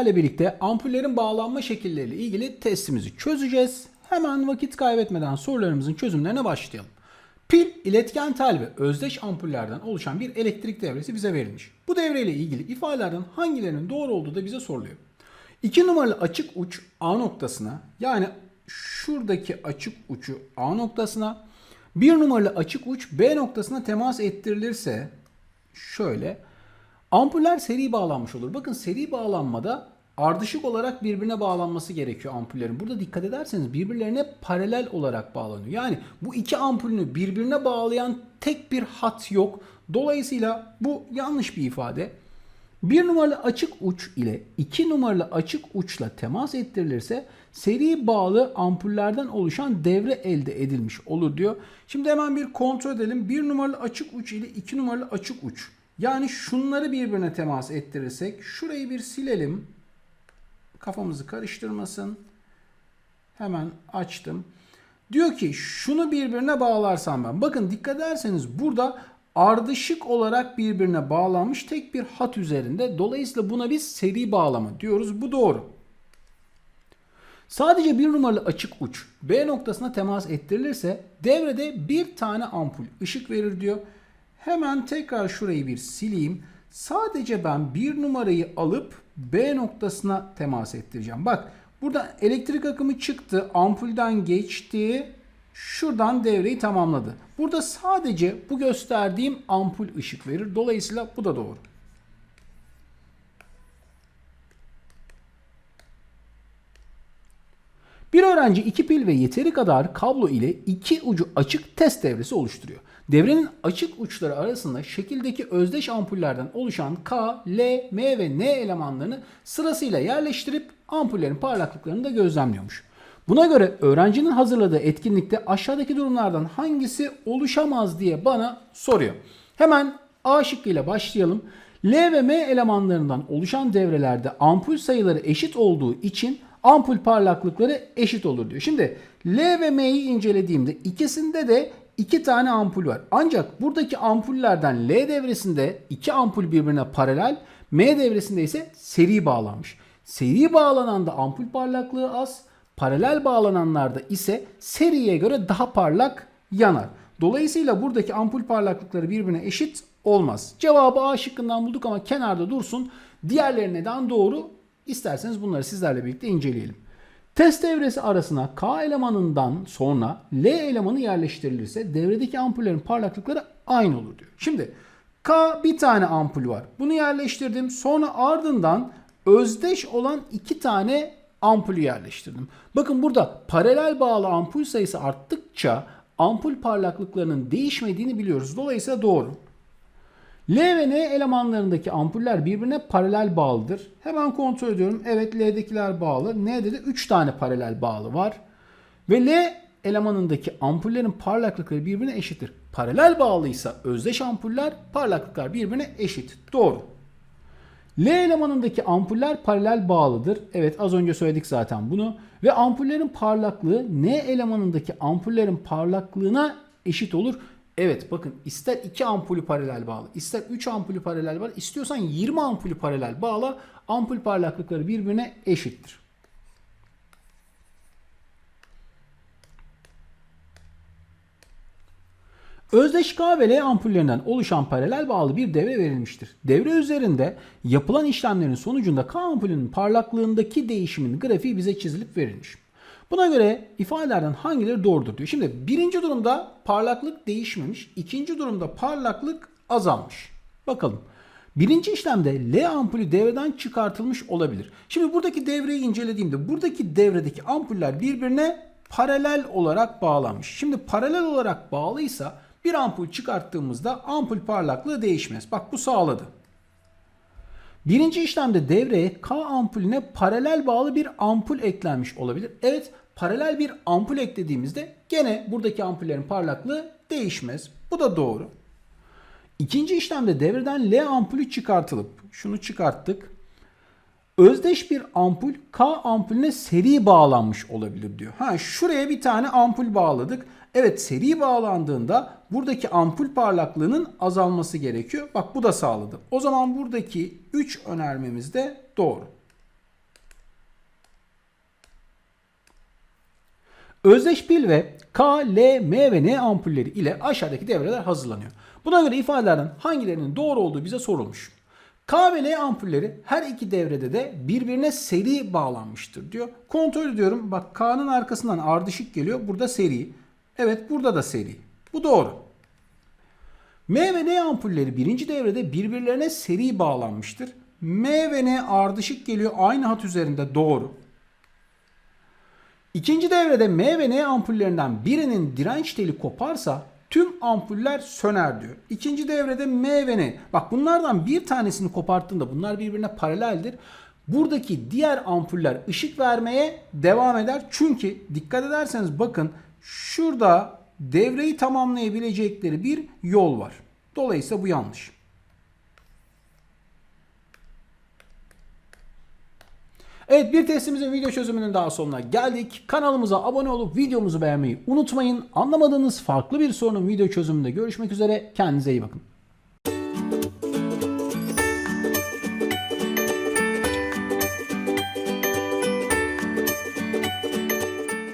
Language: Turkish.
sizlerle birlikte ampullerin bağlanma şekilleriyle ilgili testimizi çözeceğiz. Hemen vakit kaybetmeden sorularımızın çözümlerine başlayalım. Pil, iletken tel ve özdeş ampullerden oluşan bir elektrik devresi bize verilmiş. Bu devreyle ilgili ifadelerden hangilerinin doğru olduğu da bize soruluyor. 2 numaralı açık uç A noktasına yani şuradaki açık ucu A noktasına 1 numaralı açık uç B noktasına temas ettirilirse şöyle ampuller seri bağlanmış olur. Bakın seri bağlanmada ardışık olarak birbirine bağlanması gerekiyor ampullerin. Burada dikkat ederseniz birbirlerine paralel olarak bağlanıyor. Yani bu iki ampulünü birbirine bağlayan tek bir hat yok. Dolayısıyla bu yanlış bir ifade. 1 numaralı açık uç ile 2 numaralı açık uçla temas ettirilirse seri bağlı ampullerden oluşan devre elde edilmiş olur diyor. Şimdi hemen bir kontrol edelim. 1 numaralı açık uç ile 2 numaralı açık uç. Yani şunları birbirine temas ettirirsek şurayı bir silelim. Kafamızı karıştırmasın. Hemen açtım. Diyor ki şunu birbirine bağlarsam ben. Bakın dikkat ederseniz burada ardışık olarak birbirine bağlanmış tek bir hat üzerinde. Dolayısıyla buna biz seri bağlama diyoruz. Bu doğru. Sadece bir numaralı açık uç B noktasına temas ettirilirse devrede bir tane ampul ışık verir diyor. Hemen tekrar şurayı bir sileyim. Sadece ben bir numarayı alıp B noktasına temas ettireceğim. Bak burada elektrik akımı çıktı. Ampulden geçti. Şuradan devreyi tamamladı. Burada sadece bu gösterdiğim ampul ışık verir. Dolayısıyla bu da doğru. Bir öğrenci iki pil ve yeteri kadar kablo ile iki ucu açık test devresi oluşturuyor. Devrenin açık uçları arasında şekildeki özdeş ampullerden oluşan K, L, M ve N elemanlarını sırasıyla yerleştirip ampullerin parlaklıklarını da gözlemliyormuş. Buna göre öğrencinin hazırladığı etkinlikte aşağıdaki durumlardan hangisi oluşamaz diye bana soruyor. Hemen A şıkkıyla başlayalım. L ve M elemanlarından oluşan devrelerde ampul sayıları eşit olduğu için ampul parlaklıkları eşit olur diyor. Şimdi L ve M'yi incelediğimde ikisinde de iki tane ampul var. Ancak buradaki ampullerden L devresinde iki ampul birbirine paralel, M devresinde ise seri bağlanmış. Seri bağlananda ampul parlaklığı az, paralel bağlananlarda ise seriye göre daha parlak yanar. Dolayısıyla buradaki ampul parlaklıkları birbirine eşit olmaz. Cevabı A şıkkından bulduk ama kenarda dursun. Diğerleri neden doğru? İsterseniz bunları sizlerle birlikte inceleyelim. Test devresi arasına K elemanından sonra L elemanı yerleştirilirse devredeki ampullerin parlaklıkları aynı olur diyor. Şimdi K bir tane ampul var. Bunu yerleştirdim. Sonra ardından özdeş olan iki tane ampulü yerleştirdim. Bakın burada paralel bağlı ampul sayısı arttıkça ampul parlaklıklarının değişmediğini biliyoruz. Dolayısıyla doğru. L ve N elemanlarındaki ampuller birbirine paralel bağlıdır. Hemen kontrol ediyorum. Evet L'dekiler bağlı. N'de de 3 tane paralel bağlı var. Ve L elemanındaki ampullerin parlaklıkları birbirine eşittir. Paralel bağlıysa özdeş ampuller parlaklıklar birbirine eşit. Doğru. L elemanındaki ampuller paralel bağlıdır. Evet az önce söyledik zaten bunu. Ve ampullerin parlaklığı N elemanındaki ampullerin parlaklığına eşit olur. Evet bakın ister 2 ampulü paralel bağlı, ister 3 ampulü paralel bağlı, istiyorsan 20 ampulü paralel bağla. Ampul parlaklıkları birbirine eşittir. Özdeş K ve L ampullerinden oluşan paralel bağlı bir devre verilmiştir. Devre üzerinde yapılan işlemlerin sonucunda K ampulünün parlaklığındaki değişimin grafiği bize çizilip verilmiş. Buna göre ifadelerden hangileri doğrudur diyor. Şimdi birinci durumda parlaklık değişmemiş. ikinci durumda parlaklık azalmış. Bakalım. Birinci işlemde L ampulü devreden çıkartılmış olabilir. Şimdi buradaki devreyi incelediğimde buradaki devredeki ampuller birbirine paralel olarak bağlanmış. Şimdi paralel olarak bağlıysa bir ampul çıkarttığımızda ampul parlaklığı değişmez. Bak bu sağladı. Birinci işlemde devreye K ampulüne paralel bağlı bir ampul eklenmiş olabilir. Evet paralel bir ampul eklediğimizde gene buradaki ampullerin parlaklığı değişmez. Bu da doğru. İkinci işlemde devreden L ampulü çıkartılıp şunu çıkarttık. Özdeş bir ampul K ampulüne seri bağlanmış olabilir diyor. Ha şuraya bir tane ampul bağladık. Evet seri bağlandığında buradaki ampul parlaklığının azalması gerekiyor. Bak bu da sağladı. O zaman buradaki 3 önermemiz de doğru. Özdeş pil ve K, L, M ve N ampulleri ile aşağıdaki devreler hazırlanıyor. Buna göre ifadelerden hangilerinin doğru olduğu bize sorulmuş. K ve L ampulleri her iki devrede de birbirine seri bağlanmıştır diyor. Kontrol ediyorum. Bak K'nın arkasından ardışık geliyor. Burada seri. Evet burada da seri. Bu doğru. M ve N ampulleri birinci devrede birbirlerine seri bağlanmıştır. M ve N ardışık geliyor aynı hat üzerinde doğru. İkinci devrede M ve N ampullerinden birinin direnç teli koparsa tüm ampuller söner diyor. İkinci devrede M ve N. Bak bunlardan bir tanesini koparttığında bunlar birbirine paraleldir. Buradaki diğer ampuller ışık vermeye devam eder. Çünkü dikkat ederseniz bakın şurada devreyi tamamlayabilecekleri bir yol var. Dolayısıyla bu yanlış. Evet bir testimizin video çözümünün daha sonuna geldik. Kanalımıza abone olup videomuzu beğenmeyi unutmayın. Anlamadığınız farklı bir sorunun video çözümünde görüşmek üzere. Kendinize iyi bakın.